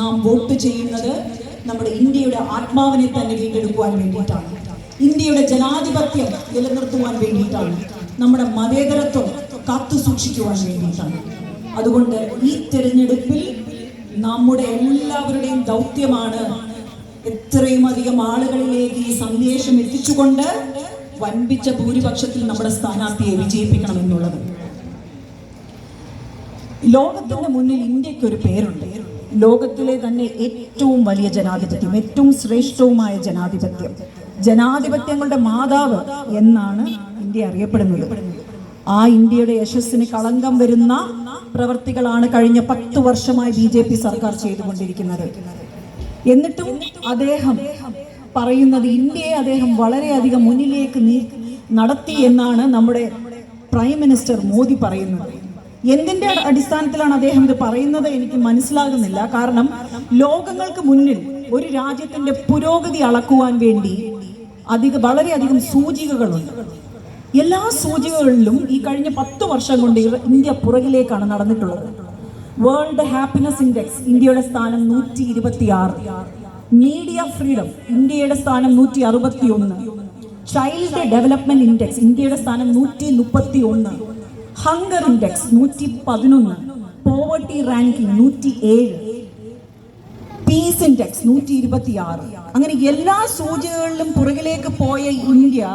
നാം വോട്ട് ചെയ്യുന്നത് നമ്മുടെ ഇന്ത്യയുടെ ആത്മാവിനെ തന്നെ വീണ്ടെടുക്കുവാൻ വേണ്ടിയിട്ടാണ്. ഇന്ത്യയുടെ ജനാധിപത്യം നിലനിർത്തുവാൻ വേണ്ടിയിട്ടാണ്. നമ്മുടെ മതേതരത്വം കാത്തു സൂക്ഷിക്കുവാൻ വേണ്ടിയിട്ടാണ്. അതുകൊണ്ട് ഈ തിരഞ്ഞെടുപ്പിൽ നമ്മുടെ എല്ലാവരുടെയും ദൗത്യമാണ് എത്രയും അധികം ആളുകളിലേക്ക് ഈ സന്ദേശം എത്തിച്ചുകൊണ്ട് വൻപിച്ച ഭൂരിപക്ഷത്തിൽ നമ്മുടെ സ്ഥാനാർത്ഥിയെ വിജയിപ്പിക്കണം എന്നുള്ളത് ലോകത്തിന്റെ മുന്നിൽ ഇന്ത്യയ്ക്ക് ഒരു പേരുണ്ട്. ലോകത്തിലെ തന്നെ ഏറ്റവും വലിയ ജനാധിപത്യം ഏറ്റവും ശ്രേഷ്ഠവുമായ ജനാധിപത്യം ജനാധിപത്യങ്ങളുടെ മാതാവ് എന്നാണ് ഇന്ത്യ അറിയപ്പെടുന്നത്. ആ ഇന്ത്യയുടെ യശസ്സിന് കളങ്കം വരുന്ന പ്രവർത്തികളാണ് കഴിഞ്ഞ പത്ത് വർഷമായി ബി ജെ പി സർക്കാർ ചെയ്തുകൊണ്ടിരിക്കുന്നത്. എന്നിട്ടും അദ്ദേഹം പറയുന്നത് ഇന്ത്യയെ അദ്ദേഹം വളരെയധികം മുന്നിലേക്ക് നീ നടത്തി എന്നാണ് നമ്മുടെ പ്രൈം മിനിസ്റ്റർ മോദി പറയുന്നത്. എന്തിന്റെ അടിസ്ഥാനത്തിലാണ് അദ്ദേഹം ഇത് പറയുന്നത് എനിക്ക് മനസ്സിലാകുന്നില്ല. കാരണം ലോകങ്ങൾക്ക് മുന്നിൽ ഒരു രാജ്യത്തിന്റെ പുരോഗതി അളക്കുവാൻ വേണ്ടി അധിക വളരെയധികം സൂചികകളുണ്ട്. എല്ലാ സൂചികകളിലും ഈ കഴിഞ്ഞ പത്ത് വർഷം കൊണ്ട് ഇന്ത്യ പുറകിലേക്കാണ് നടന്നിട്ടുള്ളത്. വേൾഡ് ഹാപ്പിനെസ് ഇൻഡെക്സ് ഇന്ത്യയുടെ സ്ഥാനം നൂറ്റി ഇരുപത്തി ആറ് മീഡിയ ഫ്രീഡം ഇന്ത്യയുടെ സ്ഥാനം നൂറ്റി അറുപത്തി ഒന്ന് ചൈൽഡ് ഡെവലപ്മെന്റ് ഇൻഡെക്സ് ഇന്ത്യയുടെ സ്ഥാനം നൂറ്റി മുപ്പത്തി ഒന്ന് ഹങ്കർ ഇൻഡെക്സ് നൂറ്റി പതിനൊന്ന് പോവർട്ടി റാങ്കിംഗ് നൂറ്റി ഏഴ് പീസ് ഇൻഡെക്സ് നൂറ്റി ഇരുപത്തി ആറ് അങ്ങനെ എല്ലാ സൂചികകളിലും പുറകിലേക്ക് പോയ ഇന്ത്യ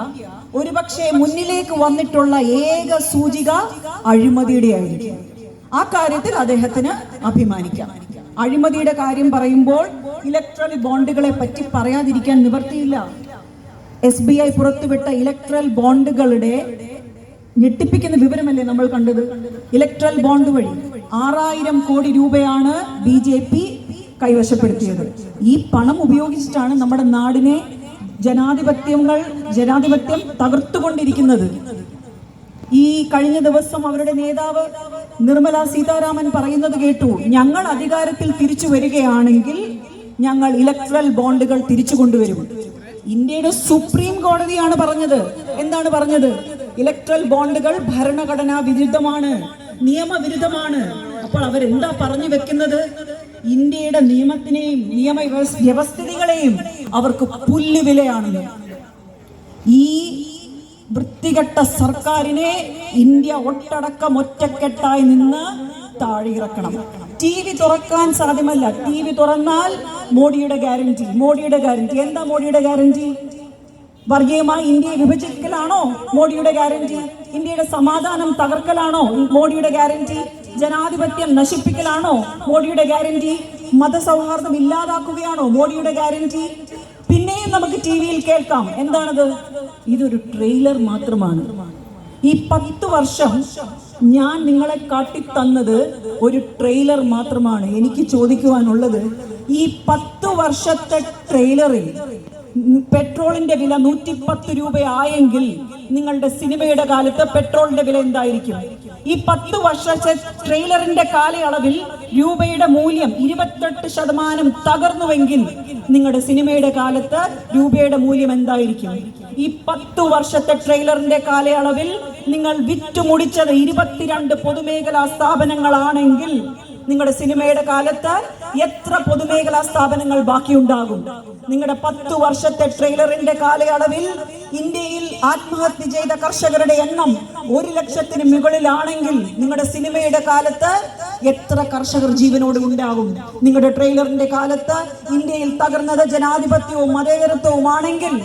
ഒരുപക്ഷെ മുന്നിലേക്ക് വന്നിട്ടുള്ള ഏക സൂചിക അഴിമതിയുടെ ആയിരിക്കും. ആ കാര്യത്തിൽ അദ്ദേഹത്തിന് അഭിമാനിക്കാം. അഴിമതിയുടെ കാര്യം പറയുമ്പോൾ ഇലക്ട്രൽ ബോണ്ടുകളെ പറ്റി പറയാതിരിക്കാൻ നിവർത്തിയില്ല എസ് ബി ഐ പുറത്തുവിട്ട ഇലക്ട്രൽ ബോണ്ടുകളുടെ ഞെട്ടിപ്പിക്കുന്ന വിവരമല്ലേ നമ്മൾ കണ്ടത്? ഇലക്ട്രൽ ബോണ്ട് വഴി ആറായിരം കോടി രൂപയാണ് ബി ജെ പി കൈവശപ്പെടുത്തിയത്. ഈ പണം ഉപയോഗിച്ചിട്ടാണ് നമ്മുടെ നാടിനെ ജനാധിപത്യങ്ങൾ ജനാധിപത്യം തകർത്തുകൊണ്ടിരിക്കുന്നത്. ഈ കഴിഞ്ഞ ദിവസം അവരുടെ നേതാവ് നിർമ്മല സീതാരാമൻ പറയുന്നത് കേട്ടു ഞങ്ങൾ അധികാരത്തിൽ തിരിച്ചു വരികയാണെങ്കിൽ ഞങ്ങൾ ഇലക്ട്രൽ ബോണ്ടുകൾ തിരിച്ചു കൊണ്ടുവരും. ഇന്ത്യയുടെ സുപ്രീം കോടതിയാണ് പറഞ്ഞത്. എന്താണ് പറഞ്ഞത്? ഇലക്ട്രൽ ബോണ്ടുകൾ ഭരണഘടനാ വിരുദ്ധമാണ് നിയമവിരുദ്ധമാണ്. അപ്പോൾ അവരെന്താ പറഞ്ഞു വെക്കുന്നത്? ഇന്ത്യയുടെ നിയമത്തിനെയും നിയമ വ്യവസ്ഥിതികളെയും അവർക്ക് പുല്ലുവിലയാണ് ഈ വൃത്തികെട്ട സർക്കാരിനെ ഇന്ത്യ ഒട്ടടക്കം ഒറ്റക്കെട്ടായി നിന്ന് താഴെയിറക്കണം. ടി വി തുറക്കാൻ സാധ്യമല്ല. ടി വി തുറന്നാൽ മോഡിയുടെ ഗ്യാരണ്ടി മോഡിയുടെ ഗ്യാരണ്ടി എന്താ മോഡിയുടെ ഗ്യാരണ്ടി വർഗീയമായി ഇന്ത്യയെ വിഭജിക്കലാണോ മോഡിയുടെ ഗ്യാരണ്ടി? ഇന്ത്യയുടെ സമാധാനം തകർക്കലാണോ മോഡിയുടെ ഗ്യാരണ്ടി? ജനാധിപത്യം നശിപ്പിക്കലാണോ മോഡിയുടെ ഗ്യാരണ്ടി? മതസൗഹാർദ്ദം ഇല്ലാതാക്കുകയാണോ മോഡിയുടെ ഗ്യാരണ്ടി? പിന്നെയും നമുക്ക് ടി വിയിൽ കേൾക്കാം. എന്താണത്? ഇതൊരു ട്രെയിലർ മാത്രമാണ്. ഈ പത്ത് വർഷം ഞാൻ നിങ്ങളെ കാട്ടിത്തന്നത് ഒരു ട്രെയിലർ മാത്രമാണ് എനിക്ക് ചോദിക്കുവാനുള്ളത്. ഈ പത്ത് വർഷത്തെ ട്രെയിലറിൽ പെട്രോളിന്റെ വില നൂറ്റി പത്ത് രൂപയായെങ്കിൽ നിങ്ങളുടെ സിനിമയുടെ കാലത്ത് പെട്രോളിന്റെ വില എന്തായിരിക്കും? ഈ പത്ത് വർഷത്തെ ട്രെയിലറിന്റെ കാലയളവിൽ രൂപയുടെ മൂല്യം ഇരുപത്തെട്ട് ശതമാനം തകർന്നുവെങ്കിൽ നിങ്ങളുടെ സിനിമയുടെ കാലത്ത് രൂപയുടെ മൂല്യം എന്തായിരിക്കും? ഈ പത്ത് വർഷത്തെ ട്രെയിലറിന്റെ കാലയളവിൽ നിങ്ങൾ വിറ്റുമുടിച്ചത് ഇരുപത്തിരണ്ട് പൊതുമേഖലാ സ്ഥാപനങ്ങളാണെങ്കിൽ നിങ്ങളുടെ സിനിമയുടെ കാലത്ത് എത്ര പൊതുമേഖലാ സ്ഥാപനങ്ങൾ ബാക്കിയുണ്ടാകും? നിങ്ങളുടെ പത്തു വർഷത്തെ ട്രെയിലറിന്റെ കാലയളവിൽ ഇന്ത്യയിൽ ആത്മഹത്യ ചെയ്ത കർഷകരുടെ എണ്ണം ഒരു ലക്ഷത്തിന് മുകളിലാണെങ്കിൽ നിങ്ങളുടെ സിനിമയുടെ കാലത്ത് എത്ര കർഷകർ ജീവനോട് ഉണ്ടാകും? നിങ്ങളുടെ ട്രെയിലറിന്റെ കാലത്ത് ഇന്ത്യയിൽ തകർന്നത് ജനാധിപത്യവും മതേതരത്വവുമാണെങ്കിൽ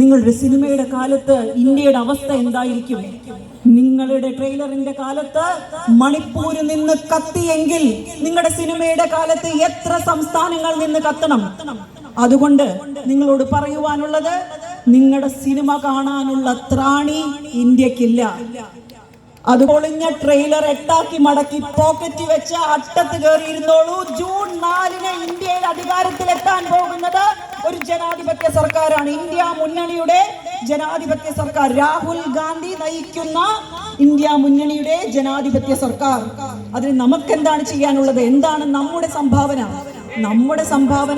നിങ്ങളുടെ സിനിമയുടെ കാലത്ത് ഇന്ത്യയുടെ അവസ്ഥ എന്തായിരിക്കും? നിങ്ങളുടെ ട്രെയിലറിന്റെ കാലത്ത് മണിപ്പൂരിൽ നിന്ന് കത്തിയെങ്കിൽ നിങ്ങളുടെ സിനിമയുടെ കാലത്ത് എത്ര സംസ്ഥാനങ്ങൾ നിന്ന് കത്തണം? അതുകൊണ്ട് നിങ്ങളോട് പറയുവാനുള്ളത് നിങ്ങളുടെ സിനിമ കാണാനുള്ള ത്രാണി ഇന്ത്യക്കില്ല. അത് പൊളിഞ്ഞ ട്രെയിലർ എട്ടാക്കി മടക്കി പോക്കറ്റ് വെച്ച് അട്ടത്ത് കയറിയിരുന്നോളൂ. ജൂൺ നാലിന് ഇന്ത്യയിൽ അധികാരത്തിലെത്താൻ പോകുന്നത് ഒരു ജനാധിപത്യ സർക്കാരാണ്. ഇന്ത്യ മുന്നണിയുടെ ജനാധിപത്യ സർക്കാർ. രാഹുൽ ഗാന്ധി നയിക്കുന്ന ഇന്ത്യ മുന്നണിയുടെ ജനാധിപത്യ സർക്കാർ. അതിന് നമുക്ക് എന്താണ് ചെയ്യാനുള്ളത്? എന്താണ് നമ്മുടെ സംഭാവന? നമ്മുടെ സംഭാവന